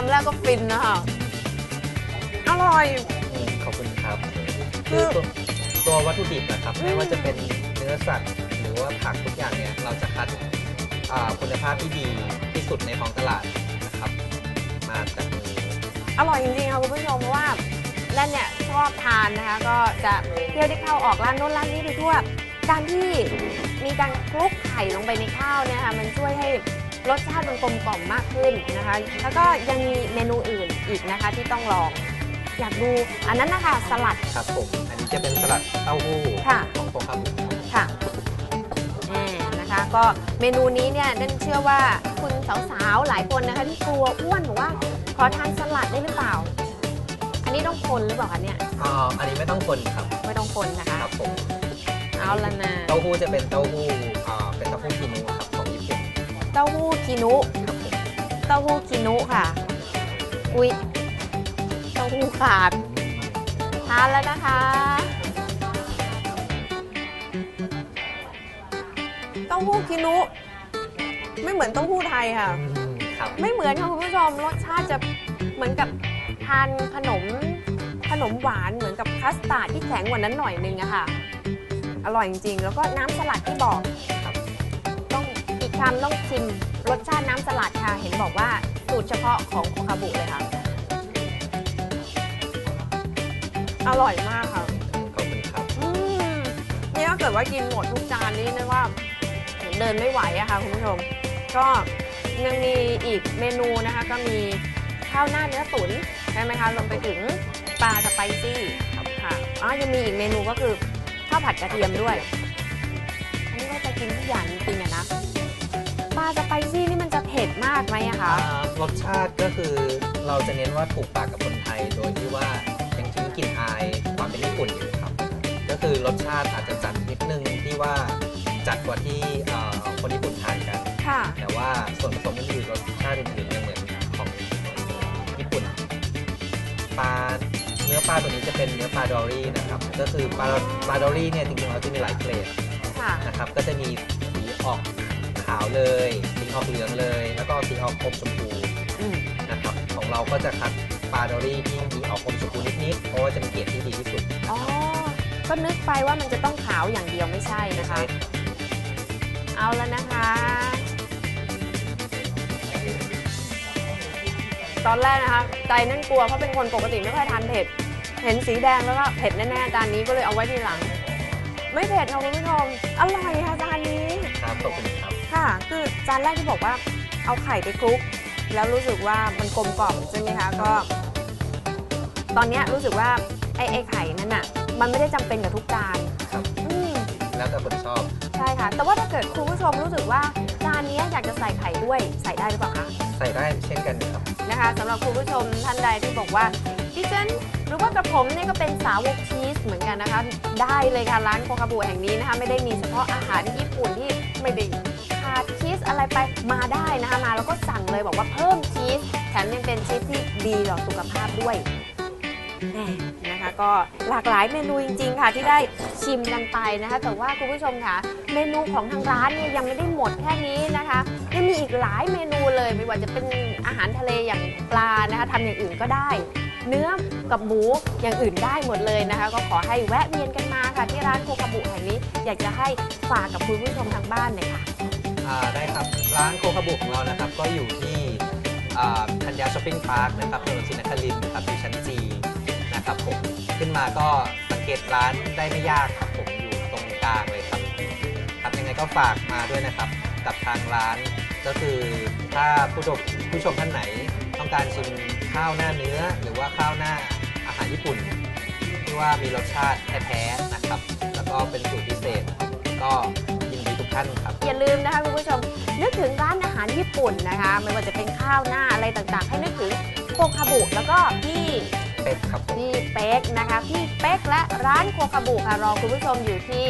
คำแรกก็ฟินนะคะอร่อย อืมขอบคุณครับคืคืออตัวตัววัตถุดิบนะครับอืมไม่ว่าจะเป็นเนื้อสัตว์หรือว่าผักทุกอย่างเนี่ย เราจะคัดอ่าคุณภาพที่ดีที่สุดในท้องตลาดนะครับ มาจากมือ อร่อยจริงๆค่ะคุณผู้ชมเพราะว่าแล่นเนี่ยชอบทานนะคะ ก็จะเที่ยวที่เข้าออกร้านโน้นร้านนี้ไปทั่ว การที่มีการคลุกไข่ลงไปในข้าวเนี่ยค่ะมันช่วยให้ รสชาติมันกลมกล่อมมากขึ้นนะคะ แล้วก็ยังมีเมนูอื่นอีกนะคะที่ต้องลอง อยากดูอันนั้นนะคะสลัด ครับผม อันนี้จะเป็นสลัดเต้าหู้ค่ะ ของโคคาบุค่ะแหมนะคะก็เมนูนี้เนี่ยนั่นเชื่อว่าคุณสาวๆหลายคนนะคะที่กลัวอ้วนบอกว่าขอทานสลัดได้หรือเปล่า อันนี้ต้องคนหรือเปล่าคะเนี่ยอ่าอันนี้ไม่ต้องคนครับ ไม่ต้องคนนะคะ ครับผมเอาละนะ เต้าหู้จะเป็นเต้าหู้ เต้าหู้คีนุครับผมเต้าหู้คีนุค่ะ อุ๊ยเต้าหู้ขาดทานแล้วนะคะ เต้าหู้คีนุ ไม่เหมือนเต้าหู้ไทยค่ะอืมครับ ไม่เหมือนค่ะคุณผู้ชมรสชาติจะเหมือนกับทานขนมขนมหวานเหมือนกับคัสตาร์ดที่แข็งกว่านั้นหน่อยนึงอะค่ะ อร่อยจริงๆ แล้วก็น้ำสลัดที่บอกครับต้อง อีกคำต้องชิมรสชาติน้ำสลัดค่ะ เห็นบอกว่าสูตรเฉพาะของโคคาบุเลยค่ะ อร่อยมากค่ะ ขอบคุณครับอืมนี่ถ้าเกิดว่ากินหมดทุกจานนี้นะว่าเดินไม่ไหวอะค่ะคุณผู้ชม ก็ยังมีอีกเมนูนะคะ ก็มีข้าวหน้าเนื้อตุ๋นใช่ไหมคะรวมไปถึงปลาสไปซี่ครับค่ะอ๋อยังมีอีกเมนูก็คือข้าวผัดกระเทียมด้วย อันนี้ว่าจะกินทุกอย่างจริงๆอะนะปลา สไปซี่นี่มันจะเผ็ดมากไหมอะคะอ่ารสชาติก็คือเราจะเน้นว่าถูกปากกับคนไทย โดยที่ว่ายังทิ้งกลิ่นอายความเป็นญี่ปุ่นอยู่ครับ ก็คือรสชาติอาจจะจัดนิดนึงที่ว่าจัดกว่าที่เอ่อคนญี่ปุ่นทานกัน ค่ะ แต่ว่าส่วนผสมอื่นๆรสชาติอื่นๆยังเหมือนของญี่ปุ่นปลาเนื้อปลาตัวนี้จะเป็นเนื้อปลาดอรี่นะครับ ก็คือปลาปลาดอรี่เนี่ยจริงๆแล้วจะมีหลายเกรด ค่ะ นะครับก็จะมีสีออกขาวเลยสีออกเหลืองเลย แล้วก็สีออกอมชมพูอืมนะครับของเราก็จะคัดปลาดอรี่ที่มีออกอมชมพูนิดๆเพราะว่าจะเป็นเกรดที่ดีที่สุดอ๋อ ก็นึกไปว่ามันจะต้องขาวอย่างเดียวไม่ใช่นะคะ เอาแล้วนะคะ ตอนแรกนะคะ ใจนั่นกลัวเพราะเป็นคนปกติไม่ค่อยทานเผ็ด เห็นสีแดงแล้วก็เผ็ดแน่ๆจานนี้ก็เลยเอาไว้ทีหลัง ไม่เผ็ดค่ะคุณผู้ชม อร่อยค่ะจานนี้ ครับขอบคุณ ครับค่ะ คือจานแรกที่บอกว่าเอาไข่ไปคลุก แล้วรู้สึกว่ามันกลมกล่อมใช่ไหมคะก็ ตอนเนี้ยรู้สึกว่าไอ้ไอ้ไข่นั่นน่ะมันไม่ได้จำเป็นกับทุกจานครับ อืม แล้วแต่คนชอบ ใช่ค่ะ แต่ว่าถ้าเกิดคุณผู้ชมรู้สึกว่าจานนี้อยากจะใส่ไข่ด้วยใส่ได้หรือเปล่าคะใส่ได้เช่นกันครับ นะคะสำหรับคุณผู้ชมท่านใดที่บอกว่าดิฉันหรือว่ากระผมเนี่ยก็เป็นสาวกชีสเหมือนกันนะคะ ได้เลยค่ะร้านโคคาบุแห่งนี้นะคะ ไม่ได้มีเฉพาะอาหารญี่ปุ่นที่ไม่ได้ขา ดชีสอะไรไปมาได้นะคะมาแล้วก็สั่งเลยบอกว่าเพิ่มชีสแถมยังเป็นชีสที่ดีต่อสุขภาพด้วยแหม่นะคะก็หลากหลายเมนูจริง ๆ ค่ะที่ได้ชิมกันไปนะคะแต่ว่าคุณผู้ชมค่ะ เมนูของทางร้านเนี่ยยังไม่ได้หมดแค่นี้นะคะยังมีอีกหลายเมนูเลยไม่ว่าจะเป็นอาหารทะเลอย่างปลานะคะทำอย่างอื่นก็ได้ เนื้อกับหมูอย่างอื่นได้หมดเลยนะคะ ก็ขอให้แวะเวียนกันมาค่ะที่ร้านโคคาบุแห่งนี้ อยากจะให้ฝากกับคุณผู้ชมทางบ้านหน่อยค่ะ ครับ ร้านโคคาบุของเรานะครับ ก็อยู่ที่อ่าธัญญาช้อปปิ้งพาร์คนะครับถนนศรีนครินทร์นะครับอยู่ชั้นจีนะครับผมขึ้นมาก็สังเกตร้านได้ไม่ยากครับผมอยู่ตรงกลางเลยครับครับยังไงก็ฝากมาด้วยนะครับ กับทางร้านก็คือถ้าผู้ชมผู้ชมท่านไหนต้องการชิมข้าวหน้าเนื้อ หรือว่าข้าวหน้าอาหารญี่ปุ่น ที่ว่ามีรสชาติแท้ๆนะครับ แล้วก็เป็นสูตรพิเศษก็ ยินดีทุกท่านครับ อย่าลืมนะคะคุณผู้ชม นึกถึงร้านอาหารญี่ปุ่นนะคะ ไม่ว่าจะเป็นข้าวหน้าอะไรต่างๆ ให้นึกถึงโคคาบุแล้วก็พี่เป็ดครับผมพี่เป๊กนะคะพี่เป๊กและร้านโคคาบุค่ะรอคุณผู้ชมอยู่ที่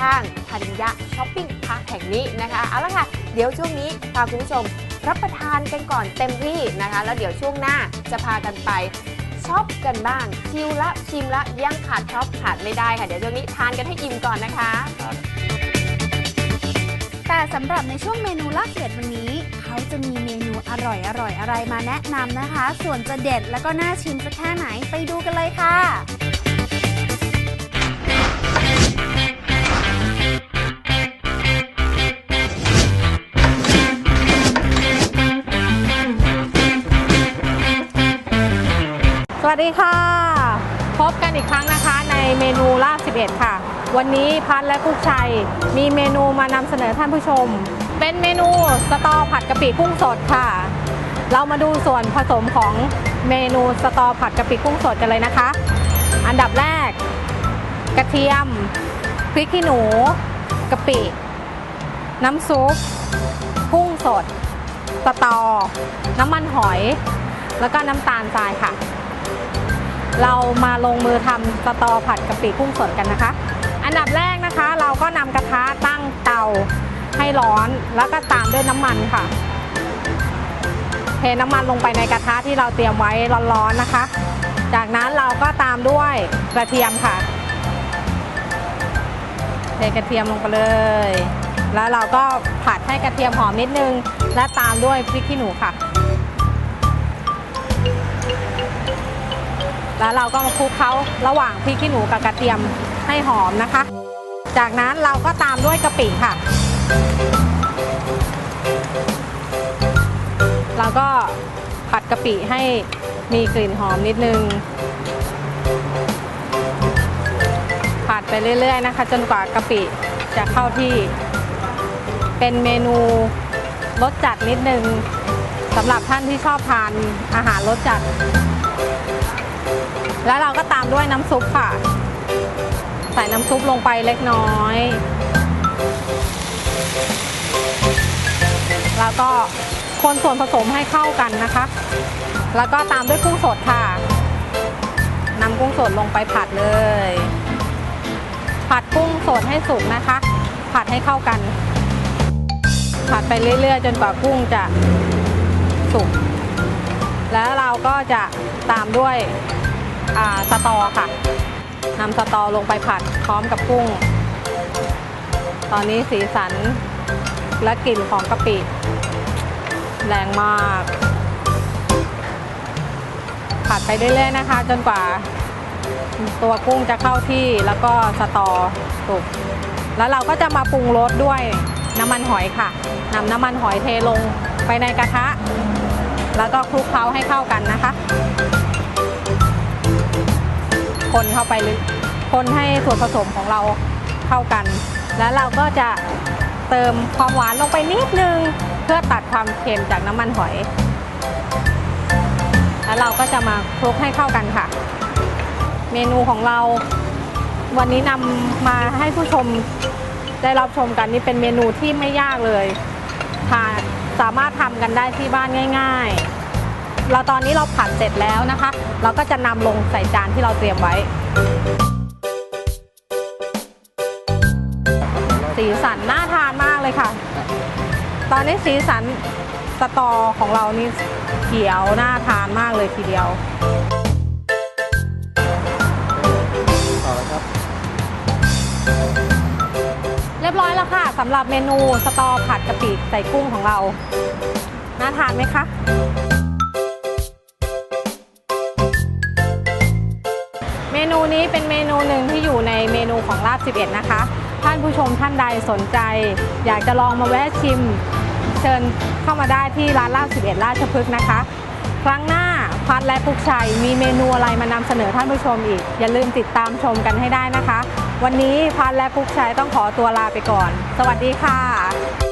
ห้างธัญญะช้อปปิ้งพาร์คแห่งนี้นะคะเอาละค่ะ เดี๋ยวช่วงนี้พาคุณผู้ชมรับประทานกันก่อนเต็มที่นะคะ แล้วเดี๋ยวช่วงหน้าจะพากันไปช็อปกันบ้าง ชิลละชิมละยังขาดช็อปขาดไม่ได้ค่ะ เดี๋ยวช่วงนี้ทานกันให้อิ่มก่อนนะคะ แต่สำหรับในช่วงเมนูล่าเขียดวันนี้ เขาจะมีเมนูอร่อยอร่อยอะไรมาแนะนำนะคะ ส่วนจะเด็ดแล้วก็น่าชิมสักแค่ไหนไปดูกันเลยค่ะสวัสดีค่ะ พบกันอีกครั้งนะคะในเมนูล่า11 ค่ะ วันนี้พันและกุ๊กชัย มีเมนูมานำเสนอท่านผู้ชม เป็นเมนูสตอผัดกะปิกุ้งสดค่ะ เรามาดูส่วนผสมของเมนูสตอผัดกะปิกุ้งสดกันเลยนะคะ อันดับแรก กระเทียมพริกขี้หนูกะปิ น้ำซุป กุ้งสด สตอ น้ำมันหอย แล้วก็น้ำตาลทรายค่ะ เรามาลงมือทำสตอผัดกะปิกุ้งสดกันนะคะ อันดับแรกนะคะเราก็นำกระทะตั้งเตาให้ร้อนแล้วก็ตามด้วยน้ำมันค่ะ เทน้ำมันลงไปในกระทะที่เราเตรียมไว้ร้อนๆนะคะ จากนั้นเราก็ตามด้วยกระเทียมค่ะ เทกระเทียมลงไปเลย แล้วเราก็ผัดให้กระเทียมหอมนิดนึง และตามด้วยพริกขี้หนูค่ะ แล้วเราก็มาคลุกเขาระหว่างพริกขี้หนูกับกระเทียม ให้หอมนะคะ จากนั้นเราก็ตามด้วยกะปิค่ะ เราก็ผัดกะปิให้มีกลิ่นหอมนิดนึง ผัดไปเรื่อยๆนะคะ จนกว่ากะปิจะเข้าที่ เป็นเมนูรสจัดนิดนึงสำหรับท่านที่ชอบทานอาหารรสจัด แล้วเราก็ตามด้วยน้ำซุปค่ะ ส่น้ำซุปลงไปเล็กน้อย แล้วก็คนส่วนผสมให้เข้ากันนะคะ แล้วก็ตามด้วยกุ้งสดค่ะนำกุ้งสดลงไปผัดเลย ผัดกุ้งสดให้สุกนะคะ ผัดให้เข้ากัน ผัดไปเรื่อยๆ จนกว่ากุ้งจะสุก แล้วเราก็จะตามด้วยอ่าสตอค่ะ นำสตอลงไปผัดพร้อมกับกุ้ง ตอนนี้สีสันและกลิ่นของกะปิแรงมาก ผัดไปเรื่อยๆนะคะ จนกว่า ตัวกุ้งจะเข้าที่แล้วก็สตอสุกแล้วเราก็จะมาปรุงรสด้วยน้ำมันหอยค่ะนำน้ำมันหอยเทลงไปในกระทะ แล้วก็คลุกเคล้าให้เข้ากันนะคะ คนเข้าไปลึกคนให้ส่วนผสมของเราเข้ากัน แล้วเราก็จะเติมความหวานลงไปนิดนึง เพื่อตัดความเค็มจากน้ำมันหอย แล้วเราก็จะมาคลุกให้เข้ากันค่ะ เมนูของเราวันนี้นำมาให้ผู้ชมได้รับชมกันนี่เป็นเมนูที่ไม่ยากเลยทานสามารถทำกันได้ที่บ้านง่าย ๆ เราตอนนี้เราผัดเสร็จแล้วนะคะ เราก็จะนำลงใส่จานที่เราเตรียมไว้ สีสันน่าทานมากเลยค่ะ ตอนนี้สีสันสตอของเรานี่เขียวน่าทานมากเลยทีเดียวต่อแล้วครับ เรียบร้อยแล้วค่ะสำหรับเมนูสตอผัดกะปิใส่กุ้งของเรา น่าทานไหมคะ นี้เป็นเมนูหนึ่งที่อยู่ในเมนูของลาบ 11 นะคะ ท่านผู้ชมท่านใดสนใจ อยากจะลองมาแวะชิม เชิญเข้ามาได้ที่ร้านลาบ 11 ราชพฤกษ์นะคะ ครั้งหน้าพัดและปุกชัยมีเมนูอะไรมานำเสนอท่านผู้ชมอีก อย่าลืมติดตามชมกันให้ได้นะคะ วันนี้พัดและปุกชัยต้องขอตัวลาไปก่อน สวัสดีค่ะ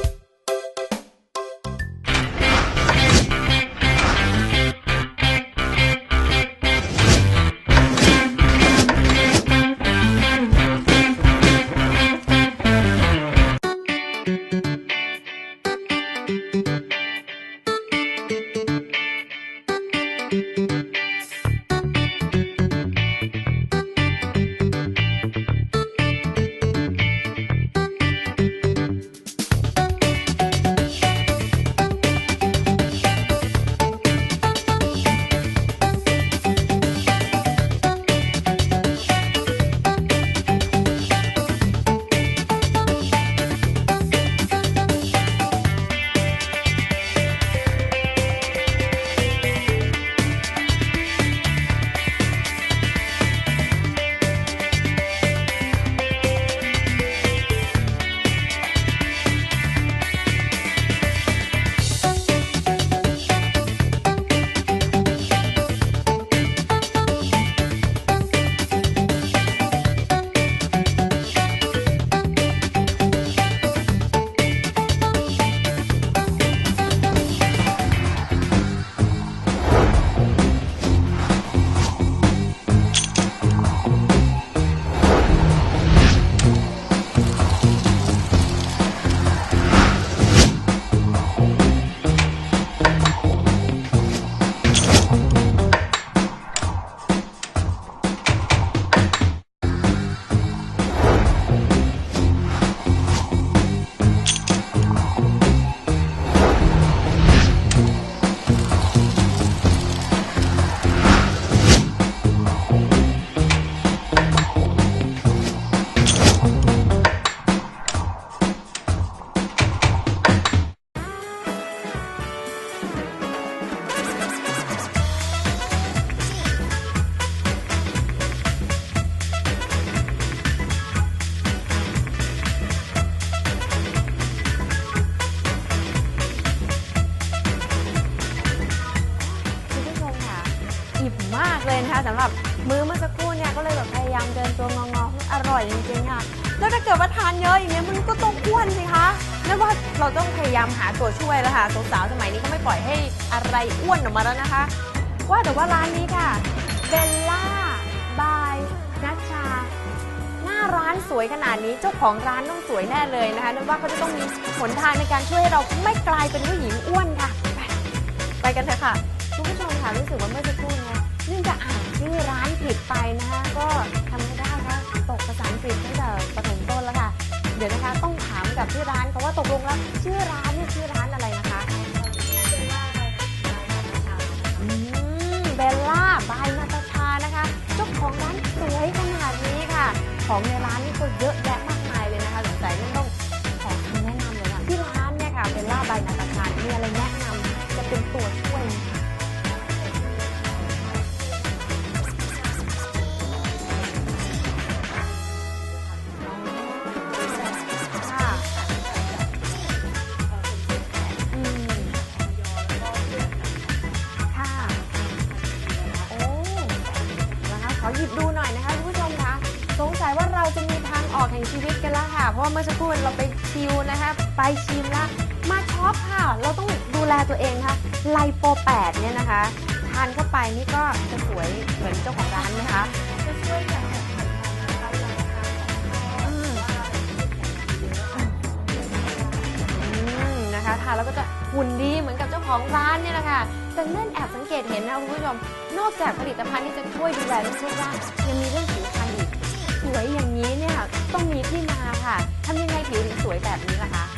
อร่อยจริงๆค่ะ แล้วถ้าเกิดว่าทานเยอะอย่างเงี้ยมันก็ต้องอ้วนสิคะนั่นว่าเราต้องพยายามหาตัวช่วยแล้วค่ะสาวๆสมัยนี้ก็ไม่ปล่อยให้อะไรอ้วนออกมาแล้วนะคะ ว่าแต่ว่าร้านนี้ค่ะเบลล่าบายนัชชา หน้าร้านสวยขนาดนี้เจ้าของร้านต้องสวยแน่เลยนะคะนั่นว่าเขาจะต้องมีหนทางในการช่วยให้เราไม่กลายเป็นผู้หญิงอ้วนค่ะ ไปไปกันเถอะค่ะคุณผู้ชมค่ะรู้สึกว่าเมื่อสักครู่เนี่ยเนื่องจากอ่านชื่อร้านผิดไปนะคะก็ทำ กภาษาอังกฤษตั้งแต่ประถมต้นแล้วค่ะ เดี๋ยวนะคะต้องถามกับที่ร้านเขาว่าตกลงแล้วชื่อร้านนี่ชื่อร้านอะไรนะคะอืมเบลล่าบายนาตาชานะคะเจ้าของร้านสวยขนาดนี้ค่ะ ของในร้านนี่ก็เยอะ ชีวิตกันแล้วค่ะ เพราะว่าเมื่อสักครู่เราไปชิลนะคะ ไปชิมละมาช็อปค่ะ เราต้องดูแลตัวเองค่ะ ไลโป8เนี่ยนะคะ ทานเข้าไปนี่ก็จะสวยเหมือนเจ้าของร้านไหมคะ จะช่วยอย่างอืมนะคะทานแล้วก็จะหุ่นดีเหมือนกับเจ้าของร้านเนี่ยแหละค่ะแต่เล่นแอบสังเกตเห็นนะคุณผู้ชม นอกจากผลิตภัณฑ์ที่จะช่วยดูแลเรื่องรูปร่างยังมีเรื่องผิว วยอย่างนี้เนี่ยต้องมีที่มาค่ะทำยังไงผิวถึงสวยแบบนี้ล่ะคะ